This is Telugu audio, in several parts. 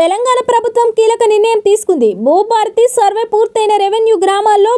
తెలంగాణ ప్రభుత్వం కీలక నిర్ణయం తీసుకుంది. భూభారతి సర్వే పూర్తయిన రెవెన్యూ గ్రామాల్లో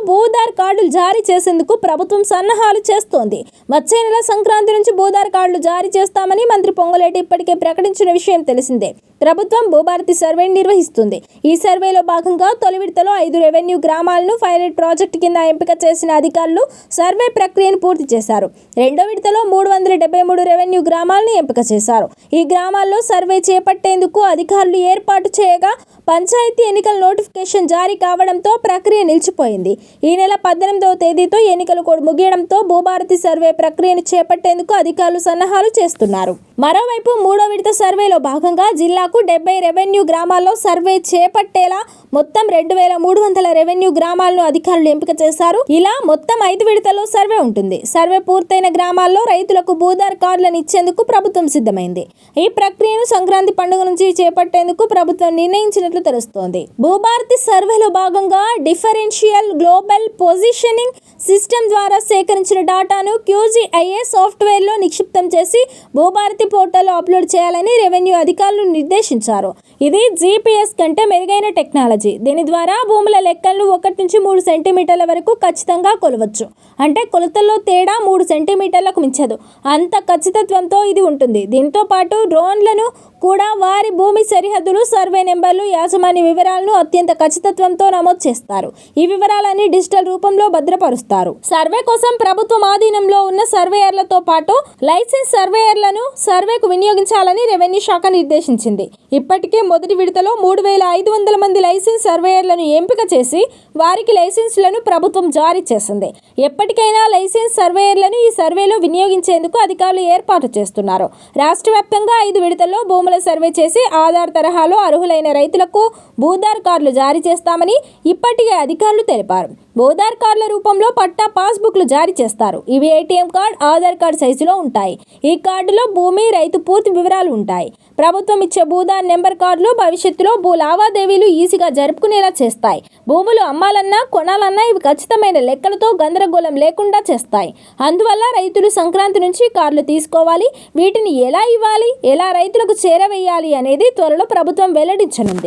భూదార్ కార్డులు జారీ చేసేందుకు ప్రభుత్వం సన్నాహాలు చేస్తోంది. వచ్చే నెల సంక్రాంతి నుంచి భూదార్ కార్డులు జారీ చేస్తామని మంత్రి పొంగులేటి ఇప్పటికే ప్రకటించిన విషయం తెలిసిందే. ప్రభుత్వం భూభారతి సర్వే నిర్వహిస్తుంది. ఈ సర్వేలో భాగంగా తొలి విడతలో ఐదు రెవెన్యూ గ్రామాలను పైలట్ ప్రాజెక్టు కింద ఎంపిక చేసిన అధికారులు సర్వే ప్రక్రియను పూర్తి చేశారు. రెండో విడతలో మూడు వందల డెబ్బై మూడు రెవెన్యూ గ్రామాలను ఎంపిక చేశారు. ఈ గ్రామాల్లో సర్వే చేపట్టేందుకు అధికారులు ఏర్పాటు చేయగా పంచాయతీ ఎన్నికల నోటిఫికేషన్ జారీ కావడంతో ప్రక్రియ నిలిచిపోయింది. ఈ నెల పద్దెనిమిదవ తేదీతో ఎన్నికలు కూడా ముగియడంతో భూభారతి సర్వే ప్రక్రియను చేపట్టేందుకు అధికారులు సన్నాహాలు చేస్తున్నారు. మరోవైపు మూడో విడత సర్వేలో భాగంగా జిల్లాకు డెబ్బై రెవెన్యూ గ్రామాల్లో సర్వే చేపట్టేలా మొత్తం రెండు వేల మూడు వందల రెవెన్యూ గ్రామాలను అధికారులు ఎంపిక చేశారు. ఇలా మొత్తం ఐదు విడతల్లో సర్వే ఉంటుంది. సర్వే పూర్తయిన గ్రామాల్లో రైతులకు భూదార్ కార్డులను ఇచ్చేందుకు ప్రభుత్వం సిద్ధమైంది. ఈ ప్రక్రియను సంక్రాంతి పండుగ నుంచి చేపట్టేందుకు ప్రభుత్వం నిర్ణయించినట్లు తెలుస్తోంది. భూభారతి సర్వేలో భాగంగా డిఫరెన్షియల్ గ్లోబల్ పొజిషనింగ్ సిస్టమ్ ద్వారా సేకరించిన డాటాను క్యూజీఐఏ సాఫ్ట్వేర్లో నిక్షిప్తం చేసి భూభారతి పోర్టల్లో అప్లోడ్ చేయాలని రెవెన్యూ అధికారులు నిర్దేశించారు. ఇది జీపీఎస్ కంటే మెరుగైన టెక్నాలజీ. దీని ద్వారా భూముల లెక్కలను ఒకటి నుంచి మూడు సెంటీమీటర్ల వరకు ఖచ్చితంగా కొలవచ్చు. అంటే కొలతల్లో తేడా మూడు సెంటీమీటర్లకు మించదు. అంత ఖచ్చితత్వంతో ఇది ఉంటుంది. దీంతో పాటు డ్రోన్లను కూడా వారి భూమి సరిహద్దులు సర్వే నెంబర్లు యాజమాన్య వివరాలను అత్యంత ఖచ్చితత్వంతో నమోదు చేస్తారు. ఈ వివరాలన్నీ డిజిటల్ రూపంలో భద్రపరుస్తారు సర్వే కోసం ప్రభుత్వం ఆధీనంలో ఉన్న సర్వేయర్లతో పాటు లైసెన్స్ సర్వేయర్లను సర్వేకు వినియోగించాలని రెవెన్యూ శాఖ నిర్దేశించింది. ఇప్పటికే మొదటి విడతలో మూడు వేల ఐదు వందల మంది లైసెన్స్ సర్వేయర్లను ఎంపిక చేసి వారికి లైసెన్సులను ప్రభుత్వం జారీ చేసింది. ఎప్పటికైనా లైసెన్స్ సర్వేయర్లను ఈ సర్వేలో వినియోగించేందుకు అధికారులు ఏర్పాటు చేస్తున్నారు. రాష్ట్ర వ్యాప్తంగా ఐదు విడతల్లో భూముల సర్వే చేసి ఆధార్ తరహాలో అర్హులైన రైతులకు భూదార్ కార్డులు జారీ చేస్తామని ఇప్పటికే అధికారులు తెలిపారు. భూదార్ కార్డుల రూపంలో పట్టా పాస్బుక్లు జారీ చేస్తారు. ఇవి ఏటీఎం కార్డ్ ఆధార్ కార్డ్ సైజులో ఉంటాయి. ఈ కార్డులో భూమి రైతు పూర్తి వివరాలు ఉంటాయి. ప్రభుత్వం ఇచ్చే భూదార్ నెంబర్ కార్డులు భవిష్యత్తులో భూ లావాదేవీలు ఈజీగా జరుపుకునేలా చేస్తాయి. భూములు అమ్మాలన్నా కొనాలన్నా ఇవి ఖచ్చితమైన లెక్కలతో గందరగోళం లేకుండా చేస్తాయి. అందువల్ల రైతులు సంక్రాంతి నుంచి కార్డులు తీసుకోవాలి. వీటిని ఎలా ఇవ్వాలి? ఎలా రైతులకు చేరవేయాలి అనేది త్వరలో ప్రభుత్వం వెల్లడించనుంది.